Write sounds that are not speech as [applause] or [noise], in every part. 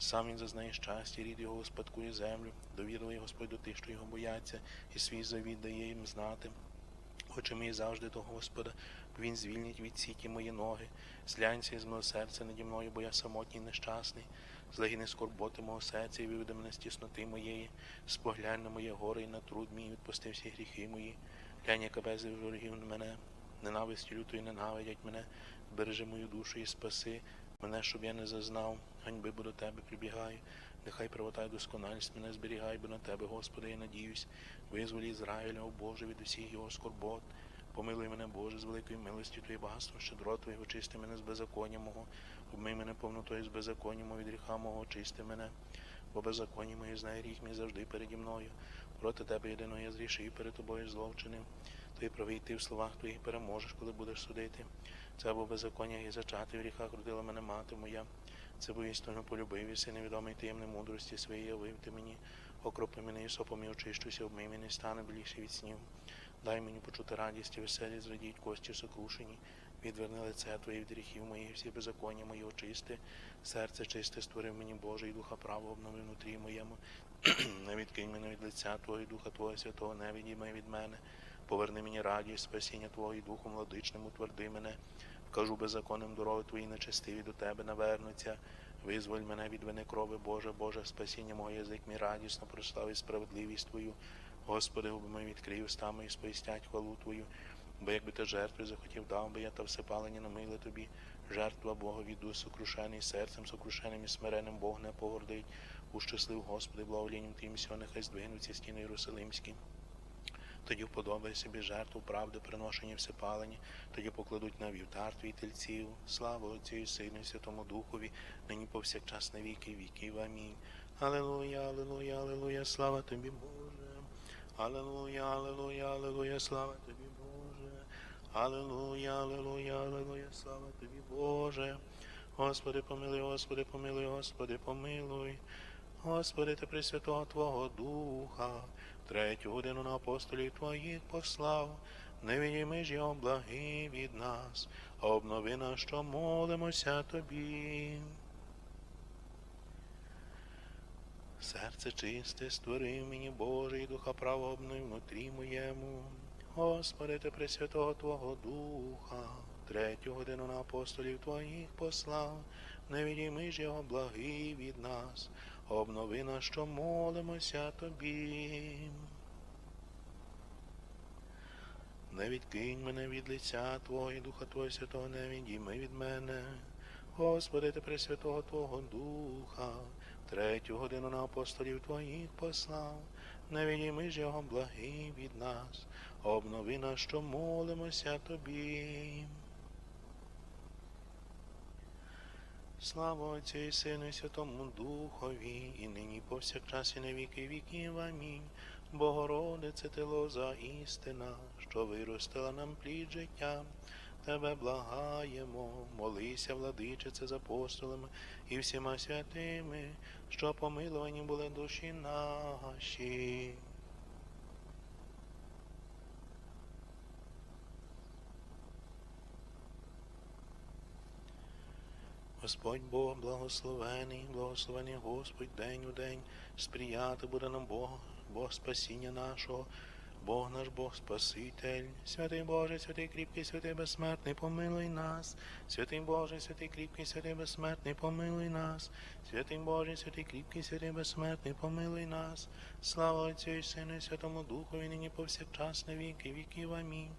Сам він зазнає щастя, рід його успадкує землю, довірливий Господь до тих, що його бояться, і свій завіт дає їм знати. Хоче мій завжди до Господа, він звільнить від сіті мої ноги. Зглянься із мого серця наді мною, бо я самотній нещасний. Злегіни скорботи мого серця і виведи мене з тісноти моєї. Споглянь на моє горе і на труд мій, відпусти всі гріхи мої. Глянь, яка безліч ворогів на мене, ненавистю лютою ненавидять мене, бережи мою душу і спаси мене, щоб я не зазнав, ганьби, бо до тебе прибігаю. Нехай правота й доскональність мене зберігай, бо на тебе, Господи, я надіюсь. Визволі Ізраїля, о Боже, від усіх його скорбот. Помилуй мене, Боже, з великою милостю Твоєю багатством, щедро Твоєго, очисти мене з беззаконня мого, обмий мене повнотою з беззаконня мого, від гріха мого, очисти мене, бо беззаконня моє знає гріх мій завжди переді мною. Проти тебе єдиного я зрішив, і перед тобою зло Ти правий ти в словах твоїх переможеш, коли будеш судити. Це або беззаконня і зачати в гріхах родила мене мати моя. Це бо істинно полюбив і си невідомий таємний мудрості своєї явив ти мені. Окропи мене і сопом і очищуся, обмий мене, стане біліше від снів. Дай мені почути радість і веселі, зрадіть кості сокрушені. Відверни лице Твоє від гріхів моїх, всі беззаконня мої очисти, серце чисте створив мені Боже, і духа право обнови внутрі моєму. [clears throat] не відкинь мене від лиця Твого, і духа Твого Святого, не відійми від мене. Поверни мені радість, спасіння Твого і духом владичним утверди мене. Вкажу беззаконним дороги Твої нечестиві до Тебе навернуться. Визволь мене від вини крови, Боже, Боже, спасіння мого язик мій радісно прослави справедливість Твою. Господи, губи мої відкрий устами і сповістять хвалу Твою. Бо якби ти жертви захотів, дав би я та всепалення на миле тобі. Жертва Богові дух сокрушений, серцем сокрушеним і смиреним Бог не погордить. Ущаслив, Господи, благоволінням Тим сьо, нехай здвинуться стіни Єрусалимські. Тоді вподобає собі жертву правди, приношення всепалення, тоді покладуть на вівтар твій тельців. Слава Отцю Сину Святому Духові, нині повсякчас на віки віків. Амінь. Алелуя, алелуя, алелуя, слава тобі, Боже. Алелуя, алелуя, алелуя, слава тобі, Боже. Алелуя, алелуя, алелуя, слава тобі, Боже. Господи, помилуй, Господи, помилуй, Господи, помилуй. Господи, ти Пресвятого Твого Духа, третю годину на апостолів Твоїх послав, не відійми ж його благий від нас, обнови нас, що молимося Тобі. Серце чисте створив мені Боже, і духа право внутрі моєму. Господи, ти Пресвятого Твого Духа, третю годину на апостолів Твоїх послав, не відійми ж його благий від нас, обнови нас, що молимося Тобі. Не відкинь мене від лиця Твого Духа Твого Святого, не відійми від мене. Господи, ти Пресвятого Твого Духа, третю годину на апостолів Твоїх послав, не відійми ж його благий від нас, обнови нас, що молимося Тобі. Слава Отцю і Сину і Святому Духові, і нині повсякчас і на віки віків. Амінь. Богородице ти лоза істина, що виростила нам плід життя. Тебе благаємо, молися, владичице з апостолами і всіма святими, що помилувані були душі наші. Господь Бог благословений, благословений Господь день у день, сприяти буде нам Бог, Бог спасіння нашого, Бог наш Бог Спаситель, святий Боже, святий кріпкий, святий безсмертний, помилуй нас, святий Боже, святий кріпкий, святий безсмертний, помилуй нас, святий Боже, святий кріпкий, святий безсмертний, помилуй нас, слава Отцю і Сину і Святому Духові, нині повсякчас на віки віків. Амінь.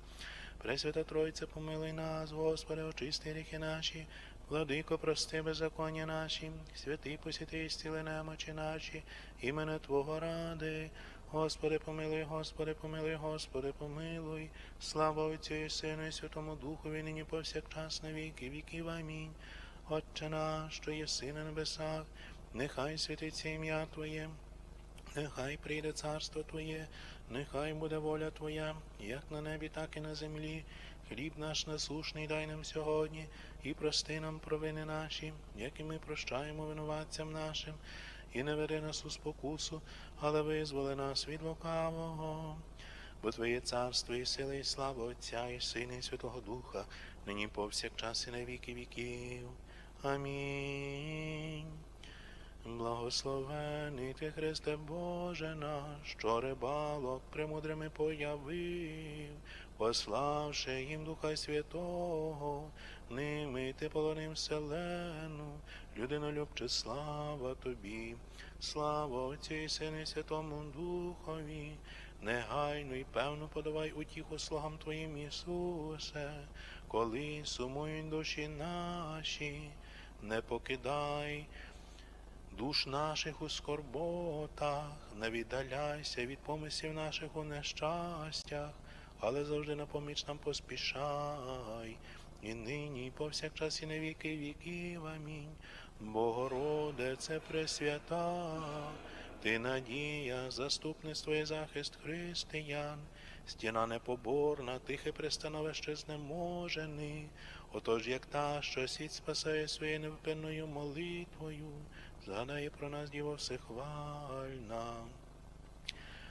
Пресвята Тройця, помилуй нас, Господи, очисти гріхи наші, Владико, прости беззаконня наші, святий посіти і стіли немочі наші, імене Твого ради. Господи, помилуй, Господи, помилуй, Господи, помилуй. Слава Отцю і Сину і Святому Духові, нині повсякчас на віки віків. Амінь. Отче наш, що єси на небесах, нехай святиться ім'я Твоє, нехай прийде царство Твоє, нехай буде воля Твоя, як на небі, так і на землі. Хліб наш насушний дай нам сьогодні, і прости нам провини наші, як і ми прощаємо винуватцям нашим, і не веди нас у спокусу, але визволи нас від лукавого. Бо Твоє царство і сила, і слава Отця, і Сина, і Святого Духа, нині повсякчас і на віки віків. Амінь. Благословений ти, Христе Боже наш, що рибалок премудрими появив, пославши їм Духа Святого, ними ти полонив вселену, людинолюбче слава тобі, слава Отцю і Сину і Святому Духові, негайно і певно подавай утіху слугам Твоїм, Ісусе, коли сумують душі наші, не покидай душ наших у скорботах, не віддаляйся від помислів наших у нещастях, але завжди на поміч нам поспішай, і нині, і повсякчас, і на віки віків. Амінь. Богородице Пресвята, ти надія, заступництво і захист християн, стіна непоборна, тихе пристановище знеможений. Отож, як та, що світ спасає своєю невпинною молитвою, згадає про нас Діво всехвальна.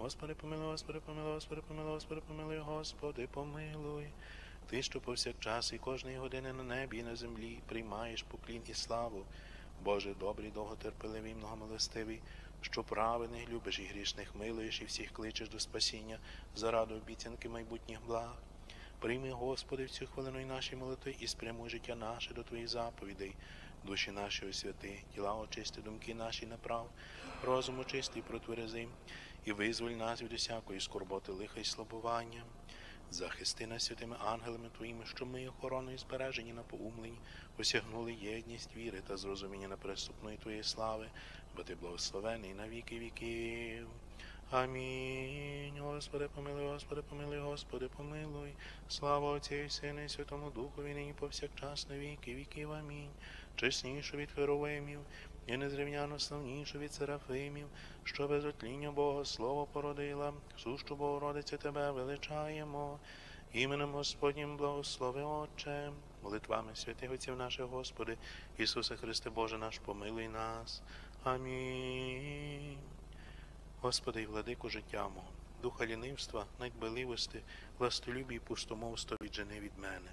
Господи, помилуй, Господи, помилуй, Господи, помилуй, Господи, помилуй. Господи, помилуй. Ти, що повсякчас і кожної години на небі і на землі приймаєш поклін і славу, Боже добрий, довготерпеливий, многомилостивий, що праведних любиш і грішних милуєш і всіх кличеш до спасіння заради обіцянки майбутніх благ. Прийми, Господи, в цю хвилину й наші молитви і спрямуй життя наше до Твоїх заповідей, душі наші освяти, тіла очисти, думки наші направ, розум очисти, протверези, і визволь нас від усякої скорботи, лиха й слабування. Захисти нас святими ангелами Твоїми, що ми охороною збережені на поумлені, осягнули єдність віри та зрозуміння неприступної Твоєї слави, бо Ти благословений на віки віків. Амінь. Господи, помилуй, Господи, помилуй, Господи, помилуй. Слава Отцю і Сину і Святому Духові, нині повсякчас на віки віків. Амінь. Чеснішу від херовимів, і незрівняно славнішу від серафимів, що без отління Бога Слово породила, сущу Богородиця Тебе величаємо. Іменем Господнім благослови Отче, молитвами святих отців наших Господи, Ісусе Христе Боже наш, помилуй нас. Амінь. Господи і владику життя мого, духа лінивства, надьбеливості, властолюбі і пустомовства віджени від мене.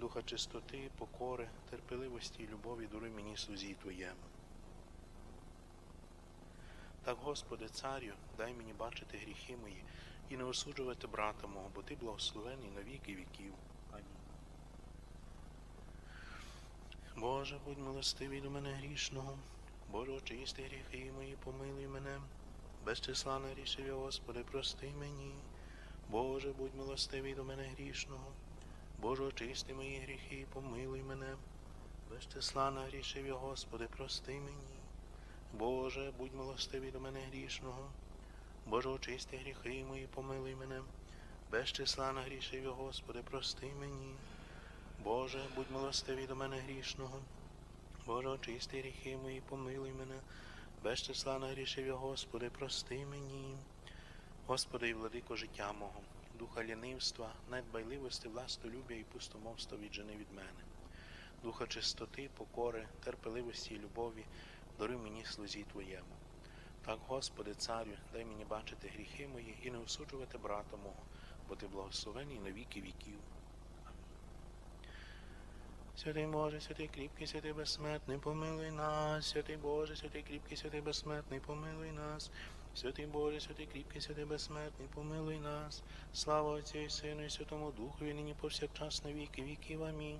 Духа чистоти, покори, терпеливості і любові даруй мені слузі Твоєму. Так, Господи, царю, дай мені бачити гріхи мої і не осуджувати брата мого, бо Ти благословений на віки віків. Боже, будь милостивий до мене грішного. Боже, очисти гріхи мої, помилуй мене. Без числа нарішив я, Господи, прости мені. Боже, будь милостивий до мене грішного. Боже, очисти мої гріхи, помилуй мене. Без числа нагрішив я, Господи, прости мені. Боже, будь милостивий до мене грішного. Боже, очисти гріхи мої, помилуй мене. Без числа нагрішив я, Господи, прости мені. Боже, будь милостивий до мене грішного. Боже, очисти гріхи мої, помилуй мене. Без числа нагрішив я, Господи, прости мені. Господи і владико життя мого, духа лінивства, недбайливості, властолюбя і пустомовства віджени від мене. Духа чистоти, покори, терпеливості і любові, даруй мені слузі Твоєму. Так, Господи, царю, дай мені бачити гріхи мої і не осуджувати брата мого, бо ти благословений на віки віків. Святий Боже, святий кріпкий, святий безсмертний, помилуй нас, святий Боже, святий кріпкий, святий безсмертний, помилуй нас. Святий Боже, святий кріпкий, святий безсмертний, помилуй нас. Слава Отцю і Сину і Святому Духові, нині повсякчас на віки віків. Амінь.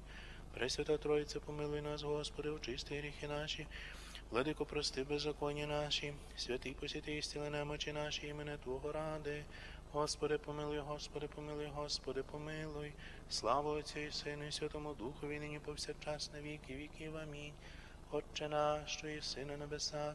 Пресвята Тройця, помилуй нас, Господи, очисти гріхи наші. Владико, прости беззаконня наші, святий посіти і стіли немочі наші, імене Твого ради. Господи, помилуй, Господи, помилуй, Господи, помилуй. Слава Отцю і Сину і Святому Духові, нині повсякчас на віки віків. Амінь. Отче наш, що єси на небесах,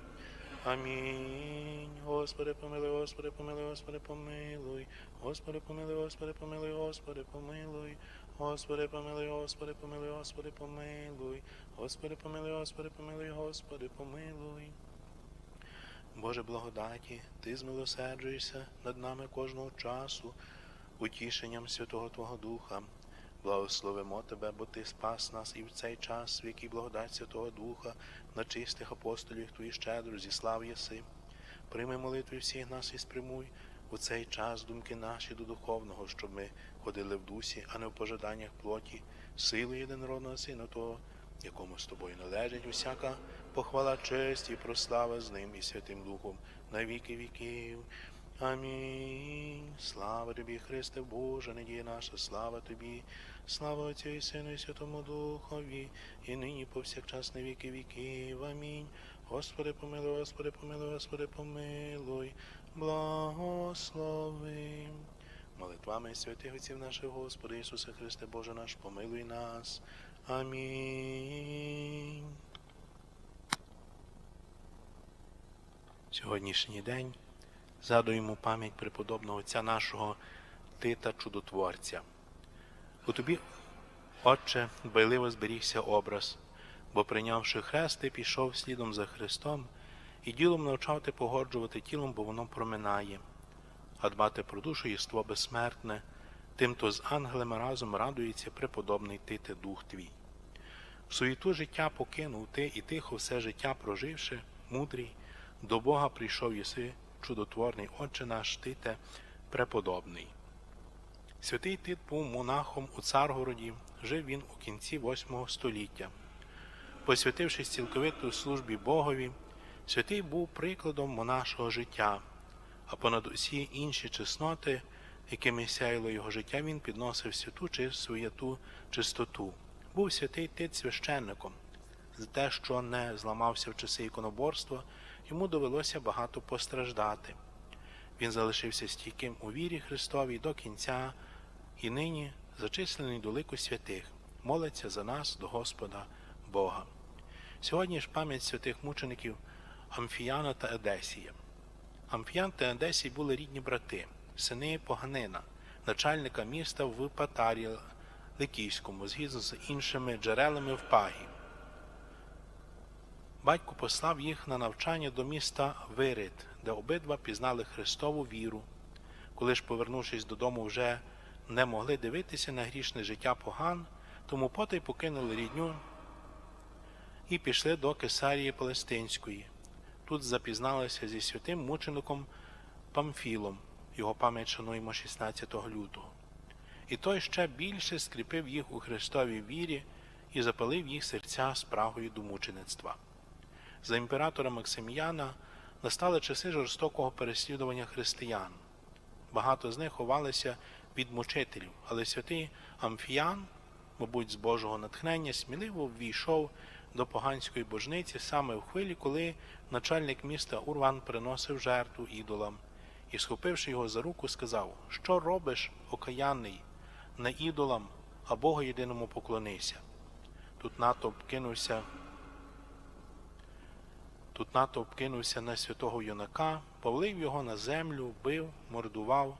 Амінь. Господи, помилуй, Господи, помилуй, Господи, помилуй. Господи, помилуй, Господи, помилуй, Господи, помилуй. Господи, помилуй, Господи, помилуй, Господи, помилуй. Господи, помилуй, Господи, помилуй, Господи, помилуй. Боже благодаті, Ти змилосерджуєшся над нами кожного часу, утішенням Святого Твого Духа. Благословимо Тебе, бо Ти спас нас і в цей час, в який благодать Святого Духа, на чистих апостолів Твої щедро зіслав єси. Прийми молитви всіх нас і спрямуй у цей час думки наші до духовного, щоб ми ходили в дусі, а не в пожаданнях плоті, сили єдинородного Сина Того, якому з тобою належить усяка похвала, честь і прослава з ним і Святим Духом на віки віків. Амінь. Слава тобі, Христе Боже, надія наша, слава тобі, слава Отцю і Сину і Святому Духові, і нині повсякчас на віки віків. Амінь. Господи, помилуй, Господи, помилуй, Господи, помилуй, благослови. Молитвами святих отців наших Господи Ісусе Христе Боже наш, помилуй нас. Амінь. Сьогоднішній день згадуємо пам'ять преподобного отця нашого Тита Чудотворця. У тобі, Отче, дбайливо зберігся образ, бо прийнявши хрест, ти пішов слідом за Христом і ділом навчав ти погоджувати тілом, бо воно проминає, а дбати про душу єство безсмертне, тим то з ангелами разом радується преподобний Тите Дух твій. Суєту життя покинув ти і тихо все життя проживши, мудрий, до Бога прийшов єси, чудотворний Отче наш Тите, преподобний. Святий Тит був монахом у Царгороді, жив він у кінці VIII століття. Посвятившись цілковито службі Богові, святий був прикладом монашого життя, а понад усі інші чесноти, якими сяяло його життя, він підносив святу чи суєту чистоту. Був святий Тит священником. За те, що не зламався в часи іконоборства, йому довелося багато постраждати. Він залишився стійким у вірі Христовій до кінця і нині зачислений до лику святих, молиться за нас до Господа Бога. Сьогодні ж пам'ять святих мучеників Амфіяна та Едесія. Амфіян та Едесій були рідні брати, сини Поганина, начальника міста в Патарі Ликійському, згідно з іншими джерелами в Пагі. Батько послав їх на навчання до міста Вирит, де обидва пізнали Христову віру. Коли ж, повернувшись додому, вже не могли дивитися на грішне життя поган, тому потай покинули рідню і пішли до Кесарії Палестинської. Тут запізналися зі святим мучеником Памфілом, його пам'ять шануємо 16 лютого. І той ще більше скріпив їх у Христовій вірі і запалив їх серця спрагою до мучеництва. За імператора Максиміяна настали часи жорстокого переслідування християн. Багато з них ховалися від мучителів, але святий Амфіян, мабуть, з Божого натхнення, сміливо ввійшов до поганської божниці саме в хвилі, коли начальник міста Урван приносив жертву ідолам і, схопивши його за руку, сказав: Що робиш, окаянний, не ідолам, а Богу єдиному поклонися. Тут натовп кинувся. Тут натовп кинувся на святого юнака, повлив його на землю, бив, мордував,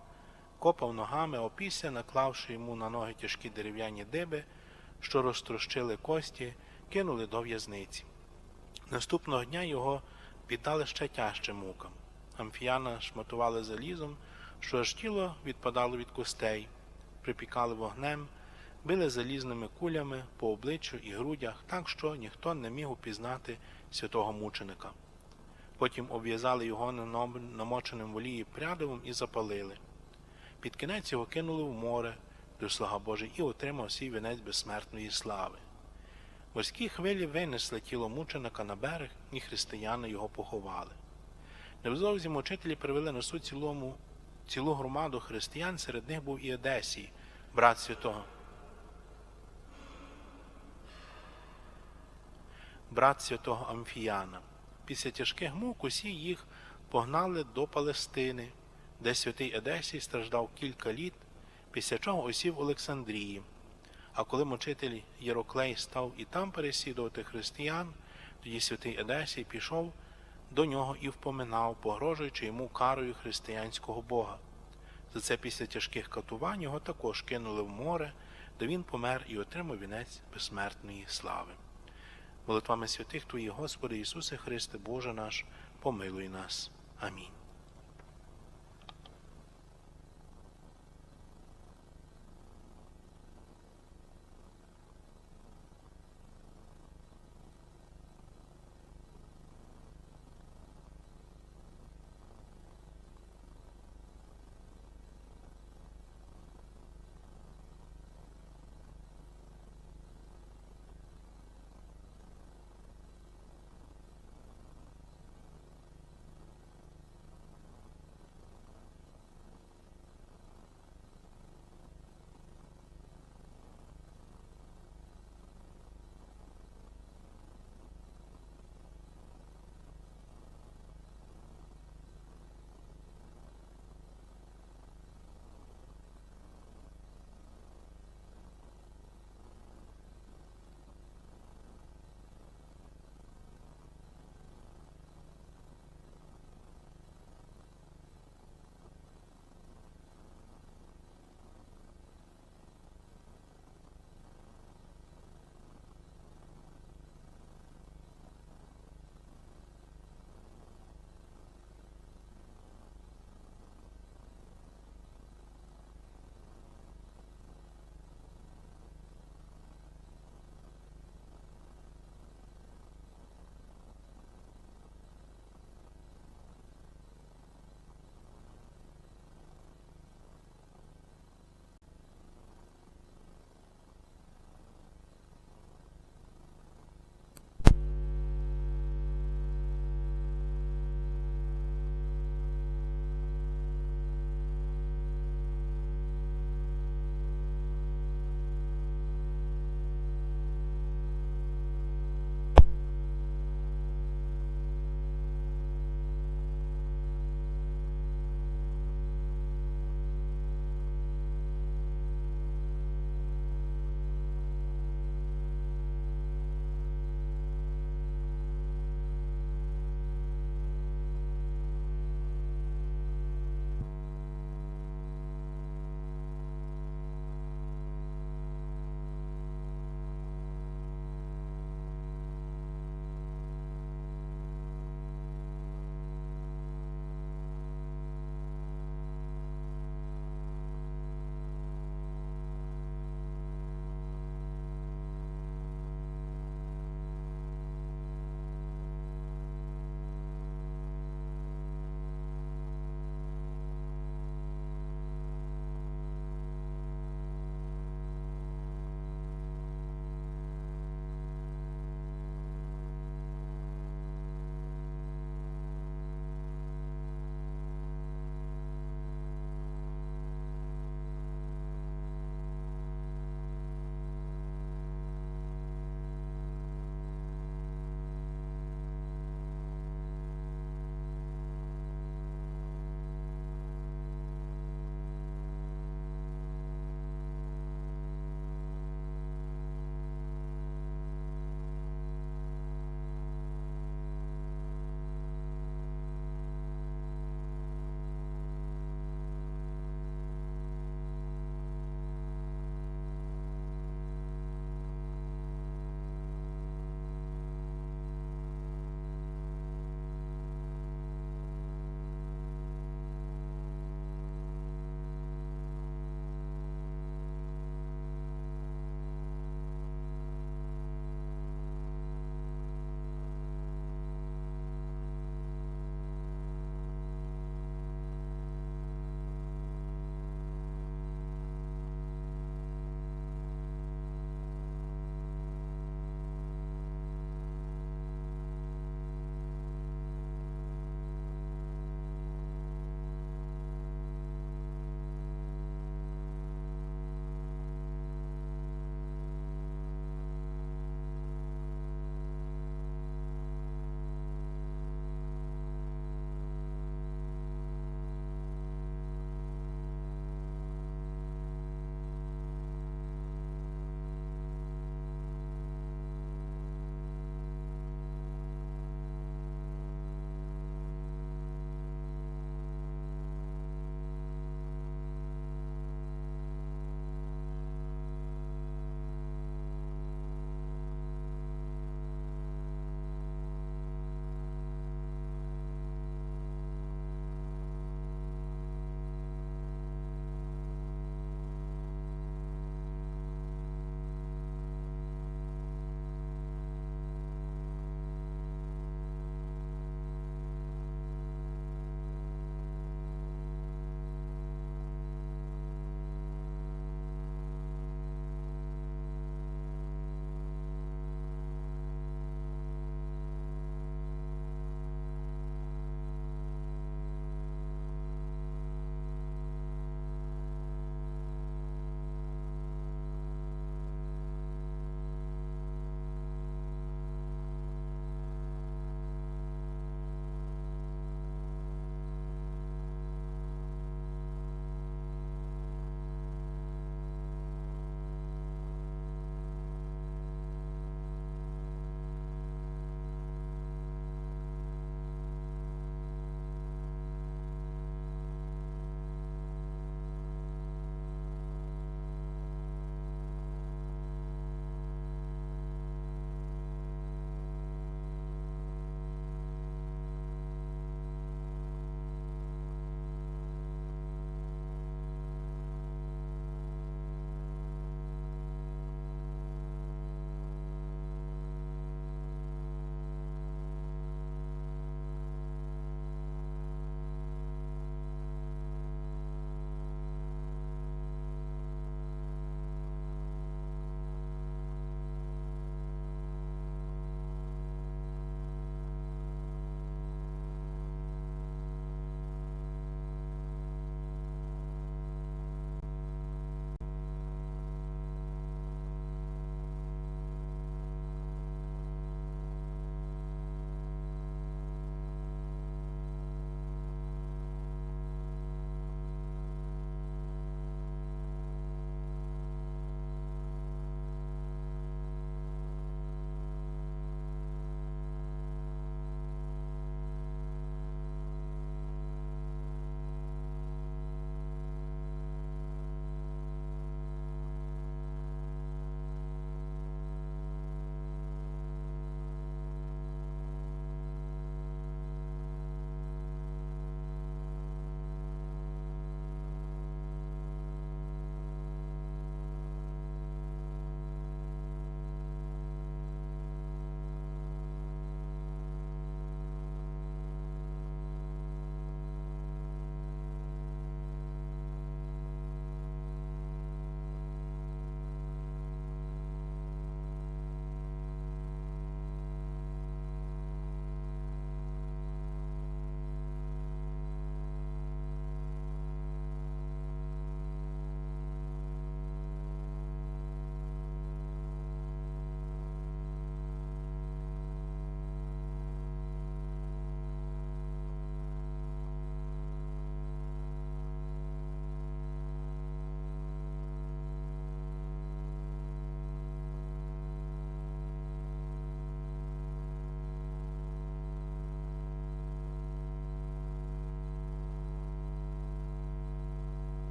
копав ногами, опісля, наклавши йому на ноги тяжкі дерев'яні диби, що розтрощили кості, кинули до в'язниці. Наступного дня його піддали ще тяжчим мукам. Амфіяна шматували залізом, що аж тіло відпадало від костей, припікали вогнем, били залізними кулями по обличчю і грудях, так що ніхто не міг упізнати святого мученика. Потім обв'язали його намоченим в олії прядовим і запалили. Під кінець його кинули в море, до слава Божий, і отримав свій вінець безсмертної слави. Морські хвилі винесли тіло мученика на берег, і християни його поховали. Невзовзі мучителі привели на суд цілому, цілу громаду християн, серед них був і Одесій, брат святого. Брат святого Амфіяна. Після тяжких мук усі їх погнали до Палестини, де святий Едесій страждав кілька літ, після чого осів Олександрії. А коли мучитель Єроклей став і там переслідувати християн, тоді святий Едесій пішов до нього і впоминав, погрожуючи йому карою християнського Бога. За це після тяжких катувань його також кинули в море, де він помер і отримав вінець безсмертної слави. Молитвами святих Твоїх, Господи Ісусе Христе, Боже наш, помилуй нас. Амінь.